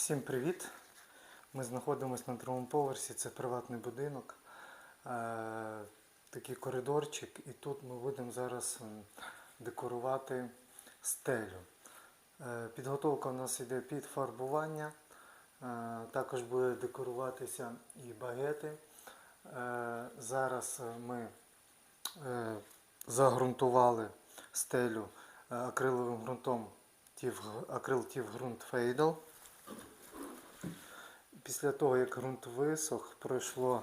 Всім привіт! Ми знаходимося на другому поверсі, це приватний будинок, е, такий коридорчик, і тут ми будемо зараз декорувати стелю. Е, Підготовка у нас йде під фарбування, е, також буде декоруватися і багети. Зараз ми загрунтували стелю акриловим ґрунтом акрил Тів ґрунт Фейдл. Після того, як ґрунт висох, пройшло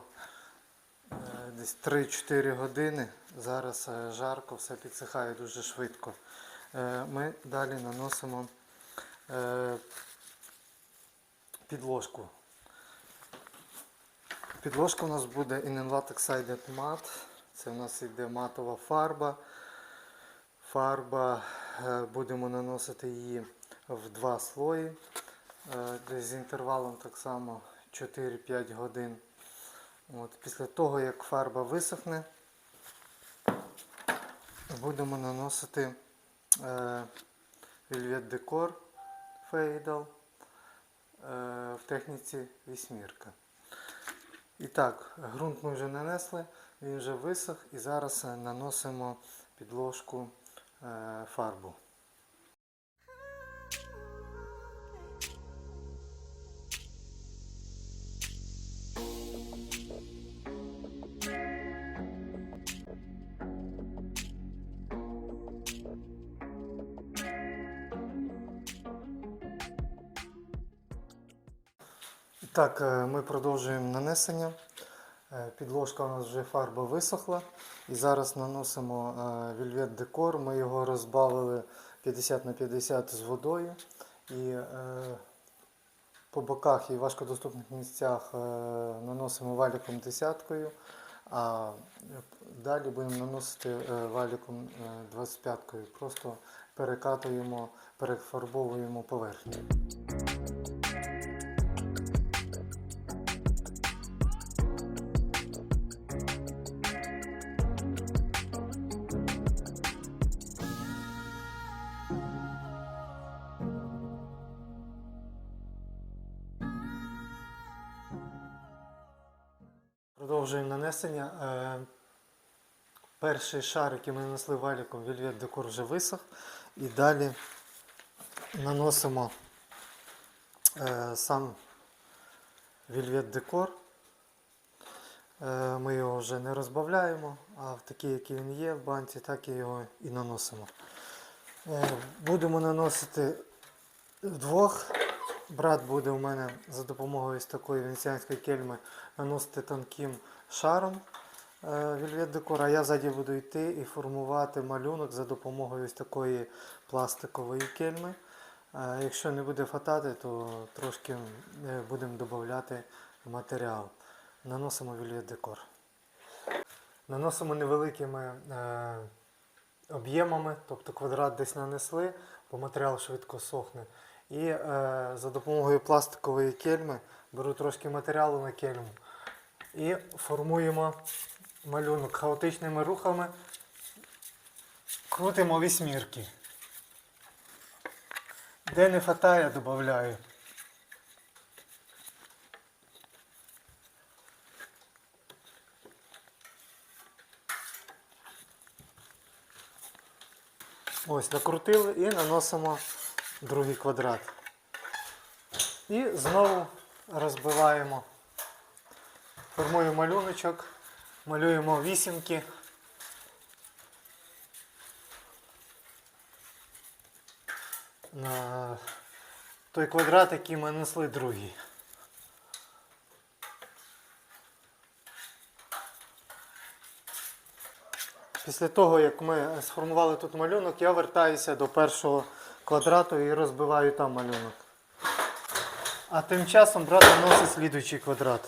е, десь 3-4 години. Зараз е, жарко, все підсихає дуже швидко. Е, Ми далі наносимо підложку. Підложка у нас буде In Latex Sided Matte. Це у нас йде матова фарба. Фарба, будемо наносити її в два слої. Е, Десь з інтервалом так само 4-5 годин. От, після того, як фарба висохне, будемо наносити е, Velvet Decor Fadal е, в техніці вісьмірка. І так, ґрунт ми вже нанесли, він вже висох і зараз е, наносимо підложку е, фарбу. Так, е, ми продовжуємо нанесення. Е, Підложка у нас вже фарба висохла. І зараз наносимо е, Velvet Decor. Ми його розбавили 50 на 50 з водою. І по боках і важкодоступних місцях наносимо валіком десяткою, а далі будемо наносити валіком е, 25-кою. Просто перекатуємо, перефарбовуємо поверхню. Продовжуємо нанесення. Е, Перший шар, який ми нанесли валіком, Velvet Decor вже висох. І далі наносимо е, сам Velvet Decor. Е, Ми його вже не розбавляємо, а в такий, який він є в банці, так і його і наносимо. Будемо наносити вдвох. Брат буде у мене за допомогою ось такої венеціанської кельми наносити тонким шаром е, Velvet Decor, а я ззаді буду йти і формувати малюнок за допомогою ось такої пластикової кельми. Е, Якщо не буде фатати, то трошки е, будемо додати матеріал. Наносимо Velvet Decor. Наносимо невеликими об'ємами, тобто квадрат десь нанесли, бо матеріал швидко сохне. І е, за допомогою пластикової кельми беру трошки матеріалу на кельму і формуємо малюнок хаотичними рухами. Крутимо вісьмірки. Де не хватає, додаю. Ось, накрутили і наносимо другий квадрат. І знову розбиваємо. Формуємо малюночок, малюємо вісімки. На той квадрат, який ми нанесли другий. Після того, як ми сформували тут малюнок, я вертаюся до першого квадрату і розбиваю там малюнок. А тим часом брат наносить слідуючий квадрат.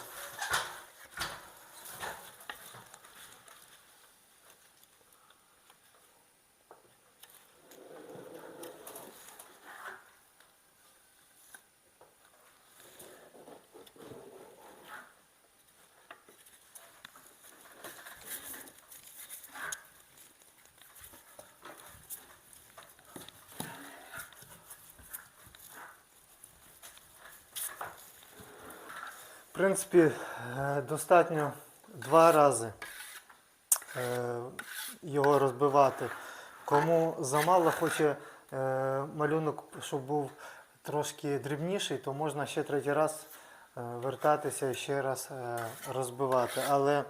Принципі, е, достатньо два рази е, його розбивати. Кому замало хоче е, малюнок, щоб був трошки дрібніший, то можна ще третій раз вертатися і ще раз розбивати. Але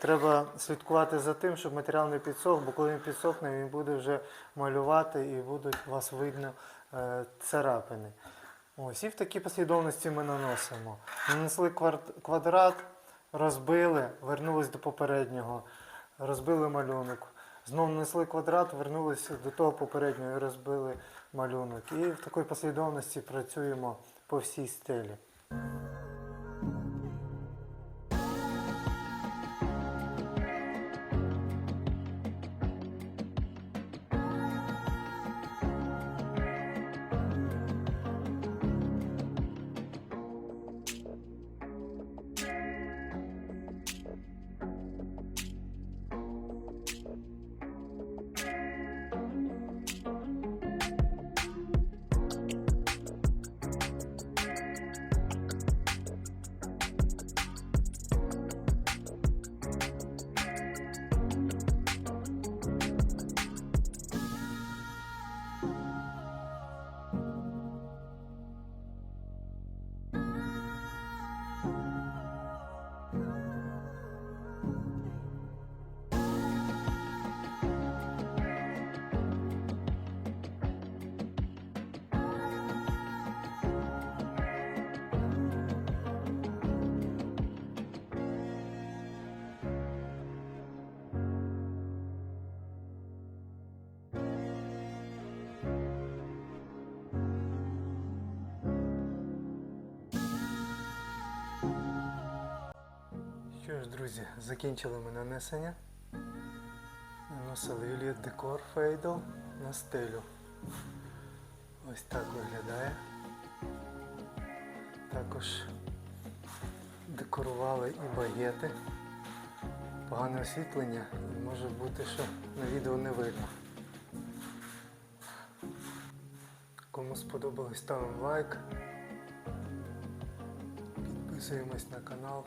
треба слідкувати за тим, щоб матеріал не підсох, бо коли він підсохне, він буде вже малювати і будуть у вас видно царапини. Ось і в такій послідовності ми наносимо. Нанесли квадрат, розбили, вернулись до попереднього, розбили малюнок. Знову нанесли квадрат, вернулися до того попереднього і розбили малюнок. І в такій послідовності працюємо по всій стелі. Що ж, друзі, закінчили ми нанесення. Наносили Юліет Декор Фейдл на стелю. Ось так виглядає. Також декорували і багети. Погане освітлення може бути, що на відео не видно. Кому сподобалось, ставимо лайк. Підписуємось на канал.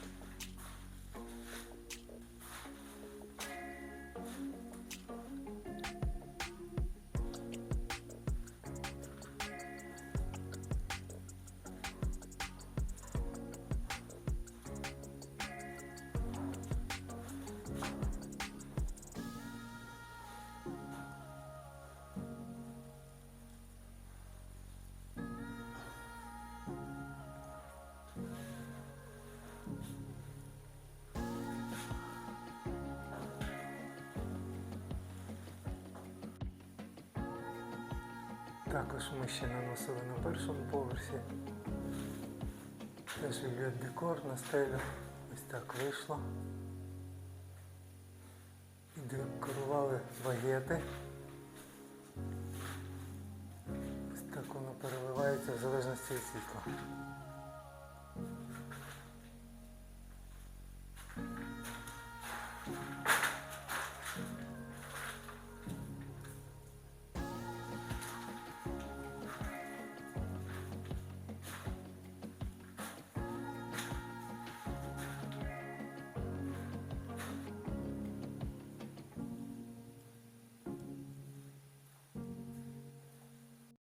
Також ми ще наносили на першому поверсі. Теж є декор на стелю. Ось так вийшло. І декорували багети. Ось так воно переливається в залежності від світла.